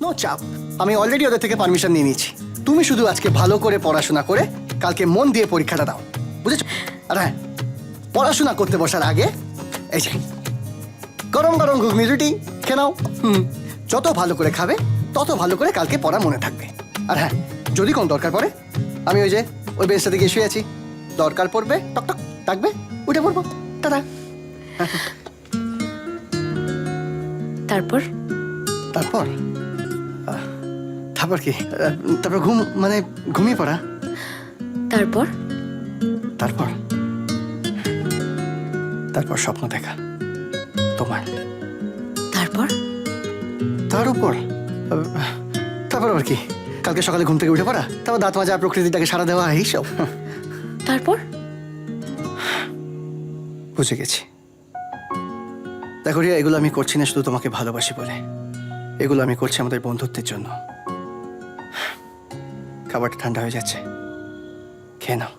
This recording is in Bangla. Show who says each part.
Speaker 1: নো চাপ আমি অলরেডি ওদের থেকে পারমিশন নিয়ে নিয়েছি। তুমি শুধু আজকে ভালো করে পড়াশোনা করে কালকে মন দিয়ে পরীক্ষাটা দাও বুঝেছ? আর হ্যাঁ পড়াশোনা করতে বসার আগে এই যে গরম গরম ঘুগনি রুটি খেয়ে নাও হুম যত ভালো করে খাবে তত ভালো করে কালকে পড়া মনে থাকবে। আর হ্যাঁ যদি কোন দরকার পড়ে আমি ওই যে ওই বেঞ্চটা দিকে শুয়ে আছি। দরকার পড়বে টক টক ডাকবে উঠে পড়ব দাদা
Speaker 2: তারপর?
Speaker 1: তারপর? আহ, তারপর কি? তারপর ঘুম মানে ঘুমিয়ে পড়া।
Speaker 2: তারপর?
Speaker 1: তারপর? তারপর স্বপ্ন দেখা। তোমার?
Speaker 2: তারপর?
Speaker 1: তার উপর? তারপর আবার কি? কালকে সকালে ঘুম থেকে উঠে পড়া? তারপর দাঁত মাজা প্রকৃতিটাকে সারা দেওয়া এইসব
Speaker 2: তারপর?
Speaker 1: বুঝে গেছি। দেখো রিয়া এগুলো আমি করছি না শুধু তোমাকে ভালোবাসি বলে। এগুলো আমি করছি আমাদের বন্ধুত্বের জন্য। খাবারটা ঠান্ডা হয়ে যাচ্ছে। খেয়ে নাও।